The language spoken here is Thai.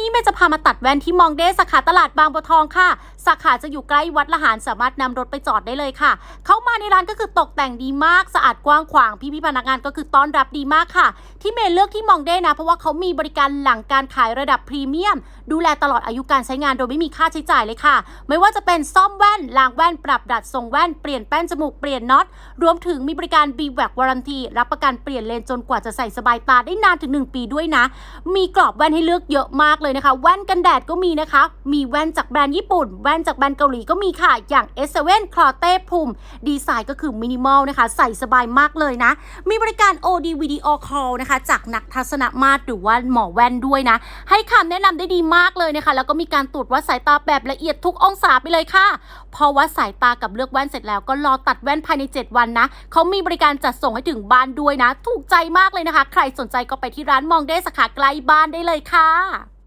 นี้เมย์จะพามาตัดแว่นที่มองเดสาขาตลาดบางบัวทองค่ะ สาขาจะอยู่ใกล้วัดละหารสามารถนำรถไปจอดได้เลยค่ะ เข้ามาในร้านก็คือตกแต่งดีมากสะอาดกว้างขวางพี่พี่พนักงานก็คือต้อนรับดีมากค่ะ ที่เมย์เลือกที่มองเดนะ เพราะว่าเขามีบริการหลังการขายระดับพรีเมียม ดูแลตลอดอายุการใช้งานโดยไม่มีค่าใช้จ่ายเลยค่ะ ไม่ว่าจะเป็นซ่อมแว่นล้างแว่นปรับดัดทรงแว่นเปลี่ยนแป้นจมูกเปลี่ยนน็อตรวมถึงมีบริการ b w a c Warranty รับประกันเปลี่ยนเลนจนกว่าจะใส่สบายตาได้นานถึง 1 ปีด้วยนะ มีกรอบแว่นให้เลือกเยอะมากเลยนะคะ แว่นกันแดดก็มีนะคะ มีแว่นจากแบรนด์ญี่ปุ่น แว่นจากแบรนด์เกาหลีก็มีค่ะ อย่าง S7 c l o t e Pum ดีไซน์ก็คือมินิมอลนะคะ ใส่สบายมากเลยนะ มีบริการ OD Video Call นะคะ จากนักทัศนมาตรหรือว่าหมอแว่นด้วยนะ ให้คำแนะนำได้ดีมากเลยนะคะ แล้วก็มีการตรวจวัดสายตาแบบละเอียดทุกองศาไปเลยค่ะ พอวัดสายตากับเลือกแว่นเสร็จแล้วก็รอตัดแว่นภายใน 7 วันนะเขามีบริการจัดส่งให้ถึงบ้านด้วยนะ ถูกใจมากเลยนะคะ ใครสนใจก็ไปที่ร้านมองได้สาขาใกล้บ้านได้เลยค่ะ